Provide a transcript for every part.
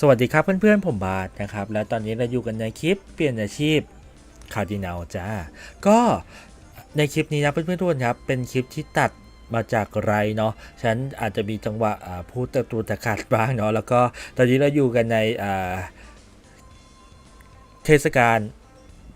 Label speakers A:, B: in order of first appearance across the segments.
A: สวัสดีครับเพื่อนๆผมบาทนะครับ และตอนนี้เราอยู่กันในคลิปเปลี่ยนอาชีพคาร์ดินาลจ้าก็ในคลิปนี้นะเพื่อนๆทุกคนครับเป็นคลิปที่ตัดมาจากไรเนาะฉันอาจจะมีจังหวะพูดตะตูตะขาดบ้างเนาะแล้วก็ตอนนี้เราอยู่กันในเทศกาล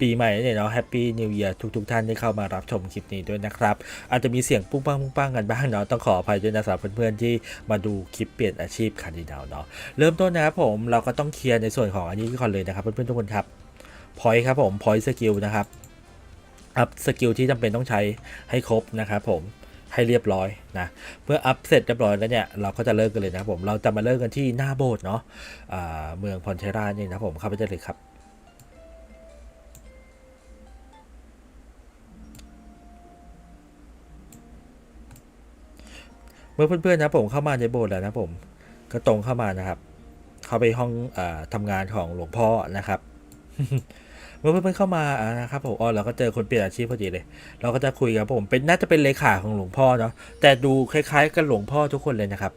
A: ปีใหม่เนี่ยเนาะแฮปปี้นิว e ย r ทุกๆท่านที่เข้ามารับชมคลิปนี้ด้วยนะครับ อาจจะมีเสียงปุ้งปังปุ้งปังกันบ้างเนาะต้องขออภัยด้วยนะสำหรับเพื่อนๆที่มาดูคลิปเปลี่ยนอาชีพคาร์ดินาลเนาะเริ่มต้นนะครับผมเราก็ต้องเคลียร์ในส่วนของอันนี้ก่อนเลยนะครับเพื่อนๆทุกคนครับพอยครับผมพอยสกิลนะครับอัพสกิลที่จำเป็นต้องใช้ให้ครบนะครับผมให้เรียบร้อยนะเมื่ออัพเสร็จเรียบร้อยแล้วเนี่ยเราก็จะเริ่มกันเลยนะครับผมเราจะมาเริ่มกันที่หน้าโบสถ์เนาะอ่าเมืองพอนเทราเนี่ยนะผมเข้าไปได้เลยครับ มื่อเพื่อนๆนะผมเข้ามาในโบสถ์แล้วนะผมก็ตรงเข้ามานะครับ เข้าไปห้องอาทำงานของหลวงพ่อนะครับเมื่อเพื่อนๆเข้ามาอ่านะครับผมอ๋อเราก็เจอคนเปลี่ยนอาชีพพอดีเลย เราก็จะคุยกับผมเป็นน่าจะเป็นเลขาของหลวงพ่อเนาะแต่ดูคล้าย ๆ กับหลวงพ่อทุกคนเลยนะครับ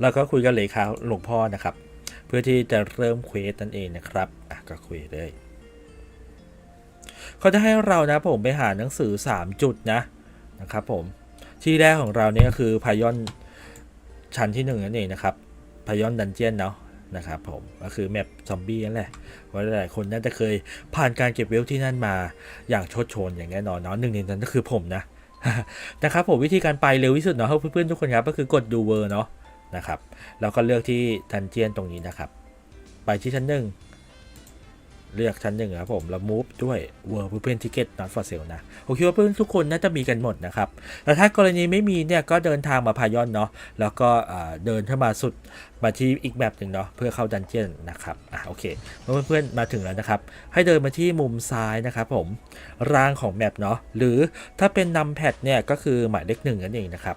A: เราก็คุยกับเลขาหลวงพ่อนะครับ เพื่อที่จะเริ่มเควสนั่นเองนะครับอะก็คุยเลยเขาจะให้เรานะผมไปหาหนังสือ 3 จุดนะนะครับผม ที่แรกของเราเนี่ยก็คือพายอนชั้นที่หนึ่งนั่นเองนะครับพายอนดันเจียนเนาะนะครับผมก็คือแมปซอมบี้นั่นแหละว่าหลายๆคนน่าจะเคยผ่านการเก็บเวลที่นั่นมาอย่างโชดโชนอย่างแน่นอนเนาะหนึ่งในนั้นก็คือผมนะนะครับผมวิธีการไปเร็วที่สุดเนาะเพื่อนๆทุกคนครับก็คือกดดูเวอร์เนาะนะครับแล้วก็เลือกที่ดันเจียนตรงนี้นะครับ ไปที่ชั้นหนึ่ง เลือกชั้นหนึ่งครับผมแล้ว move ด้วย World Open Ticket Not for Sale นะผมคิดว่าเพื่อนทุกคนน่าจะมีกันหมดนะครับแต่ถ้ากรณีไม่มีเนี่ยก็เดินทางมาพายอนเนาะแล้วก็เดินเข้ามาสุดมาที่อีกแบบหนึ่งเนาะเพื่อเข้าดันเจียนนะครับอะโอเคเมื่อเพื่อนๆมาถึงแล้วนะครับ ให้เดินมาที่มุมซ้ายนะครับผมร่างของแมปเนาะหรือถ้าเป็นนำแพดเนี่ยก็คือหมายเลขหนึ่งนั่นเองนะครับ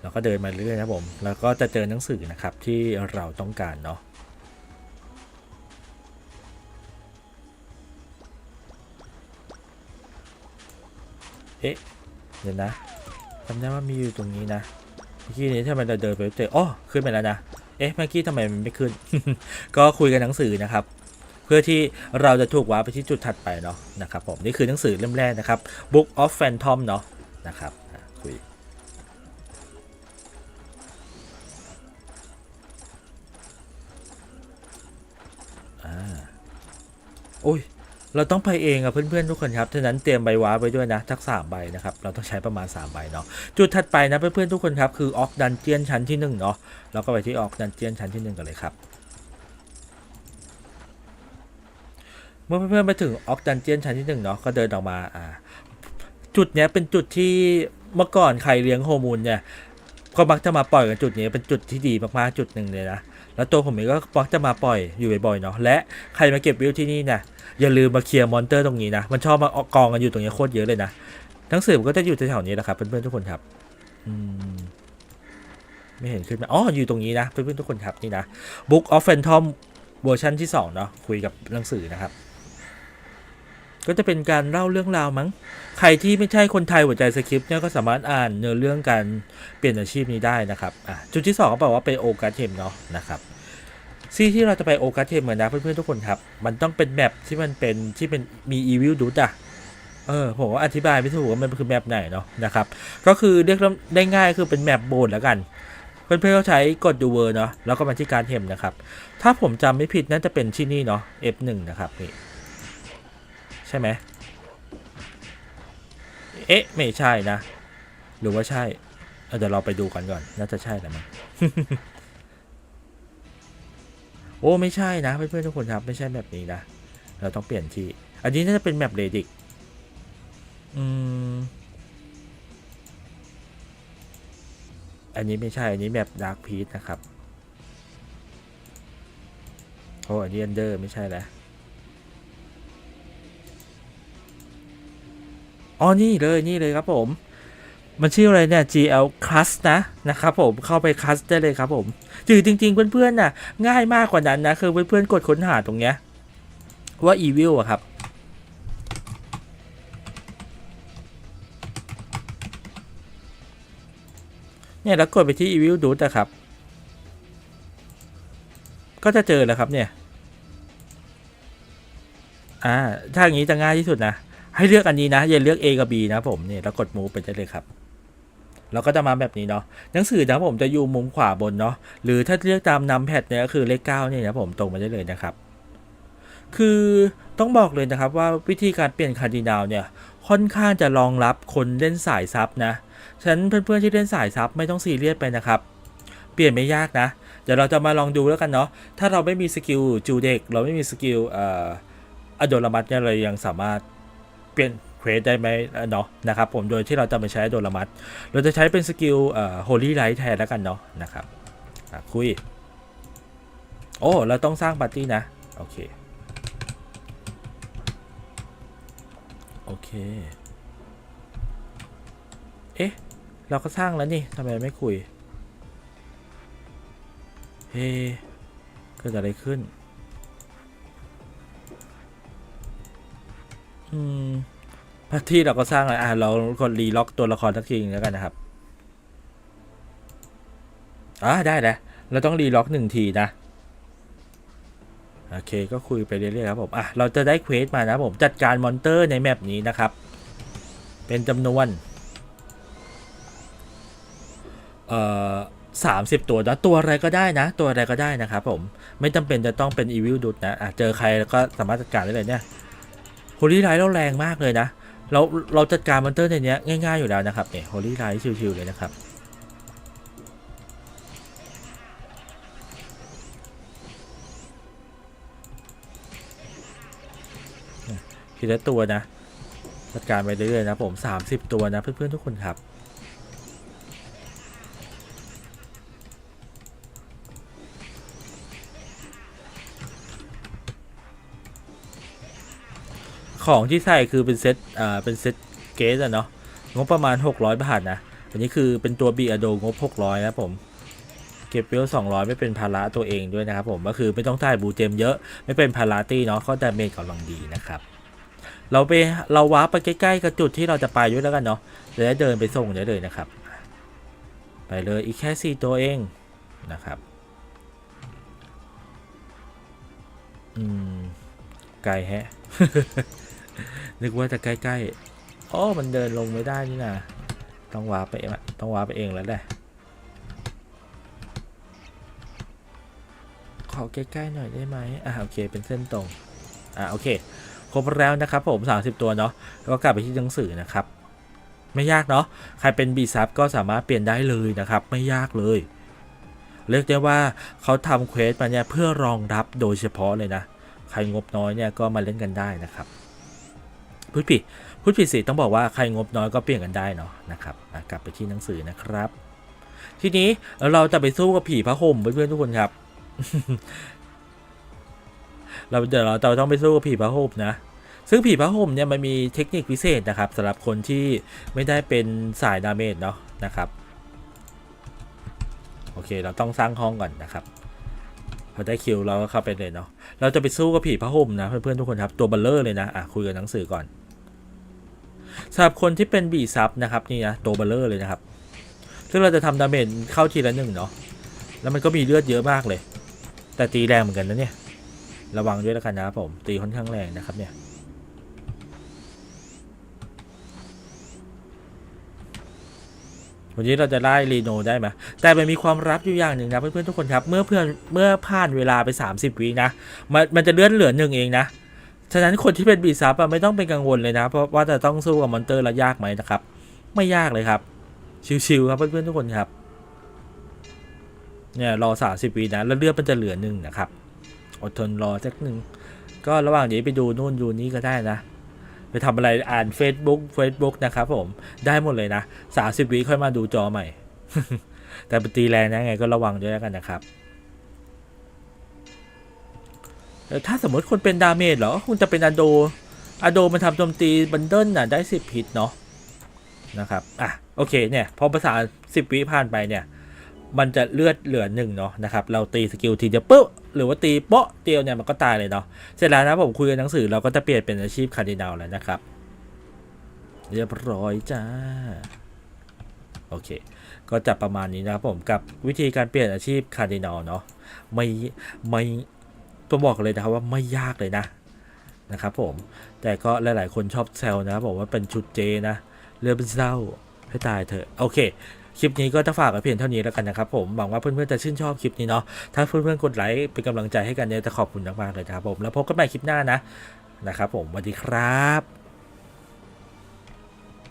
A: เราก็เดินมาเรื่อยๆนะผม แล้วก็จะเจอหนังสือนะครับที่เราต้องการเนาะ เอ๊ะ เดี๋ยวนะจำได้ว่ามีอยู่ตรงนี้นะ เมื่อกี้นี้ทำไมเราเดินไปเจออ๋อขึ้นไปแล้วนะ เอ๊ะ เมื่อกี้ทำไมมันไม่ขึ้น ก็คุยกันหนังสือนะครับ เพื่อที่เราจะถูกว้าร์ปไปที่จุดถัดไปเนาะนะครับผม นี่คือหนังสือเล่มแรกนะครับ Book of Phantom เนาะนะครับคุยอ่าโอ้ย เราต้องไปเองอะเพื่อนๆทุกคนครับฉะนั้นเตรียมใบว้าร์ปไว้ด้วยนะทักสามใบนะครับเราต้องใช้ประมาณ3ใบเนาะจุดถัดไปนะเพื่อนๆทุกคนครับคือออกดันเจียนชั้นที่1เนาะเราก็ไปที่ออกดันเจียนชั้นที่ 1 กันเลยครับเมื่อเพื่อนๆไปถึงออกดันเจียนชั้นที่1เนาะก็เดินออกมาอ่าจุดเนี้ยเป็นจุดที่เมื่อก่อนใครเลี้ยงโฮมูลเนี่ย ก็มักจะมาปล่อยกันจุดนี้เป็นจุดที่ดีมากๆจุดหนึ่งเลยนะแล้วตัวผมเองก็มักจะมาปล่อยอยู่บ่อยๆเนาะและใครมาเก็บวิวที่นี่นี่ยอย่าลืมมาเคลียร์มอนเตอร์ตรงนี้นะมันชอบมาออกองกันอยู่ตรงนี้โคตรเยอะเลยนะหนังสือมันก็จะอยู่แถวๆนี้แหละครับเพื่อนๆทุกคนครับอืมไม่เห็นขึ้นมาอ๋ออยู่ตรงนี้นะเพื่อนๆทุกคนครับนี่นะ Book of Phantom เวอร์ชันที่2เนาะคุยกับหนังสือนะครับ ก็จะเป็นการเล่าเรื่องราวมั้ง ใครที่ไม่ใช่คนไทยหัวใจสคริปต์เนี่ยก็สามารถอ่านเนื้อเรื่องการเปลี่ยนอาชีพนี้ได้นะครับอะจุดที่2ก็บอกว่าไปโอกาเทมเนาะนะครับซีที่เราจะไปโอกาเทมเหมือนนะเพื่อนๆทุกคนครับ มันต้องเป็นแมปที่มันเป็นที่เป็นมีอีวิลดูดอะเออผมว่าอธิบายไม่ถูกว่ามันคือแมปไหนเนาะนะครับ ก็คือเรียกได้ง่ายคือเป็นแมปโบนแล้วกัน เพื่อนๆเขาใช้กดดูเวอร์เนาะแล้วก็มาที่การเทมนะครับ ถ้าผมจำไม่ผิดน่าจะเป็นที่นี่เนาะ F1 นะครับนี่ ใช่ไหมเอ๊ะ ไม่ใช่นะ หรือว่าใช่เเดี๋ยวเราไปดูกันก่อน น่าจะใช่แหละมั้งโอ้ไม่ใช่นะเพื่อนๆทุกคนครับ ไม่ใช่แบบนี้นะ เราต้องเปลี่ยนที่ อันนี้น่าจะเป็นแมปเรดิกอืมอันนี้ไม่ใช่ อันนี้แบบดาร์กพี e นะครับ โอ้อันนี้อันเดอร์ไม่ใช่แล้ว อ๋อนี่เลยนี่เลยครับผม มันชื่ออะไรเนี่ย GL Class นะนะครับผมเข้าไป Class ได้เลยครับผมจือจริง ๆ เพื่อนๆน่ะ ง่ายมากกว่านั้นนะ คือเพื่อนๆกดค้นหาตรงเนี้ยว่า Evil อะครับเนี่ยแล้วกดไปที่ Evil Dude อะครับ ก็จะเจอแล้วครับเนี่ย อ่า ถ้าอย่างนี้จะง่ายที่สุดนะ ให้เลือกอันนี้นะอย่าเลือก A กับ B นะผมเนี่ยแล้วกด move ไปได้เลยครับเราก็จะมาแบบนี้เนาะหนังสือนะผมจะอยู่มุมขวาบนเนาะหรือถ้าเลือกตามนำแพดเนี่ยก็คือเลข9เนี่ยนะผมตรงมาได้เลยนะครับ คือต้องบอกเลยนะครับว่าวิธีการเปลี่ยนคาร์ดินาลเนี่ยค่อนข้างจะรองรับคนเล่นสายซับนะฉะนั้นเพื่อนๆที่เล่นสายซับไม่ต้องซีเรียสไปนะครับเปลี่ยนไม่ยากนะ เดี๋ยวเราจะมาลองดูแล้วกันเนาะถ้าเราไม่มีสกิลจูเด็กเราไม่มีสกิลอ่ออโดลมัตเนี่ยเรายังสามารถ เปลี่ยนเควสได้ไหมเนาะนะครับผมโดยที่เราจะไม่ใช้โดลมัตเราจะใช้เป็นสกิลเอ่อ holy light แทนแล้วกันเนาะนะครับคุย โอ้ เราต้องสร้างปาร์ตี้นะ โอเค โอเค เอ๊ะ เราก็สร้างแล้วนี่ทำไมไม่คุย เฮ้เกิดอะไรขึ้น มพาร์ตี้เราก็สร้างแล้วอะเรากดรีล็อกตัวละครสักทีนึงแล้วกันนะครับอ่าได้แล้วเราต้องรีล็อกหนึ่งทีนะโอเคก็คุยไปเรื่อยๆครับผมอะเราจะได้เควสมานะผมจัดการมอนเตอร์ในแมปนี้นะครับ เป็นจำนวนเอ่อสามสิบตัวนะตัวอะไรก็ได้นะ ตัวอะไรก็ได้นะครับผมไม่จำเป็นจะต้องเป็นอีวิลดุดนะอะเจอใครแล้วก็สามารถจัดการได้เลยเนี่ย โฮลี่ไลท์เราแรงมากเลยนะ เราเราจัดการมอนเตอร์ในเนี้ยง่าย ๆ อยู่แล้วนะครับเนี่ยโฮลี่ไลท์ชิวๆเลยนะครับทีละตัวนะจัดการไปเรื่อยๆนะผม 30 ตัวนะเพื่อนๆทุกคนครับ ของที่ใส่คือเป็นเซตอ่าเป็นเซตเกสอะเนาะงบประมาณ 600 บาทนะ อันนี้คือเป็นตัวบีอโดงบ 600 นะผม เก็บเวล200 ไม่เป็นภาระตัวเองด้วยนะครับผม ก็คือไม่ต้องถ่ายบูเจมเยอะ ไม่เป็นภาระตี้เนาะเขาแต่เมจกำลังดีนะครับ เราไปเราว้าร์ปไปใกล้ๆกับจุดที่เราจะไปด้วยแล้วกันเนาะจะได้เดินไปส่งได้เลยนะครับ ไปเลยอีกแค่สี่ตัวเองนะครับ อืม ไกลแฮะ นึกว่าจะใกล้ๆอ๋อมันเดินลงไม่ได้นี่นะต้องวาร์ปไปเองอะต้องวาร์ปไปเองแล้วแหละขอใกล้ๆหน่อยได้ไหมอ่าโอเค เป็นเส้นตรง อ่าโอเค ครบแล้วนะครับผม 30 ตัวเนาะ แล้วก็กลับไปที่หนังสือนะครับ ไม่ยากเนาะ ใครเป็นบีซับก็สามารถเปลี่ยนได้เลยนะครับ ไม่ยากเลย เรียกได้ว่าเขาทำเควสมาเนี่ยเพื่อรองรับโดยเฉพาะเลยนะ ใครงบน้อยเนี่ยก็มาเล่นกันได้นะครับพูดผิดพูดผิดสิต้องบอกว่าใครงบน้อยก็เปลี่ยนกันได้เนาะนะครับกลับไปที่หนังสือนะครับ ทีนี้เราจะไปสู้กับผีพระห่มเพื่อนๆทุกคนครับเราเดี๋ยวเราเราต้องไปสู้กับผีพระห่มนะซึ่งผีพระห่มเนี่ยมันมีเทคนิคพิเศษนะครับสำหรับคนที่ไม่ได้เป็นสายดาเมจเนาะนะครับ โอเคเราต้องสร้างห้องก่อนนะครับ พอได้คิวเราก็เข้าไปเลยเนาะเราจะไปสู้กับผีพระห่มนะเพื่อนๆทุกคนครับตัวเบลเลอร์เลยนะอะคุยกับหนังสือก่อนสำหรับคนที่เป็นบีซับนะครับนี่นะตัวเบลเลอร์เลยนะครับ ซึ่งเราจะทำดาเมจเข้าทีละหนึ่งเนาะแล้วมันก็มีเลือดเยอะมากเลย แต่ตีแรงเหมือนกันนะเนี่ย ระวังด้วยแล้วกันนะครับผม ตีค่อนข้างแรงนะครับเนี่ย วันนี้เราจะไล่รีโนได้ไหมแต่มันมีความลับอยู่อย่างหนึ่งนะเพื่อนๆทุกคนครับ เมื่อเพื่อนเมื่อผ่านเวลาไป 30วินะมันมันจะเลื่อนเหลือหนึ่งเองนะฉะนั้นคนที่เป็นบีซับอะไม่ต้องเป็นกังวลเลยนะ เพราะว่าจะต้องสู้กับมอนเตอร์แล้วยากไหมนะครับ ไม่ยากเลยครับ ชิวๆครับเพื่อนๆทุกคนครับเนี่ยรอ30วินะแล้วเลือดมันจะเหลือหนึ่งนะครับ อดทนรอสักหนึ่งก็ระหว่างนี้ไปดูนู่นดูนี่ก็ได้นะ ไปทำอะไรอ่าน Facebook Facebook นะครับผมได้หมดเลยนะ30วิค่อยมาดูจอใหม่ แต่ปตีแรงนะไงก็ระวังด้วยแล้วกันนะครับถ้าสมมติคนเป็นดาเมจเหรอคงจะเป็นอโดอโดมันทำโจมตีบันเดิลน่ะได้ 10พิษเนาะนะครับ อะ โอเคเนี่ย พอภาษา 10 วิผ่านไปเนี่ย มันจะเลือดเหลือหนึ่งเนาะนะครับเราตีสกิลทีเดียวปุ๊บหรือว่าตีเปาะเดียวเนี่ยมันก็ตายเลยเนาะเสร็จแล้วนะผมคุยกับหนังสือเราก็จะเปลี่ยนเป็นอาชีพคาร์ดินาลแล้วนะครับ เรียบร้อยจ้าโอเค ก็จะประมาณนี้นะครับผมกับวิธีการเปลี่ยนอาชีพคาร์ดินอลเนาะไม่ไม่ต้องบอกเลยนะครับว่าไม่ยากเลยนะนะครับผมแต่ก็หลาย ๆ คนชอบแซวนะบผมว่าเป็นชุดเจนะเรื่อเป็นเศร้าให้ตายเถอะโอเค คลิปนี้ก็จะฝากไว้เพียงเท่านี้แล้วกันนะครับผมหวังว่าเพื่อนๆจะชื่นชอบคลิปนี้เนาะถ้าเพื่อนๆกดไลค์เป็นกำลังใจให้กันเนี่ยจะขอบคุณมากๆเลยครับผมแล้วพบกันใหม่คลิปหน้านะนะครับผมสวัสดีครับ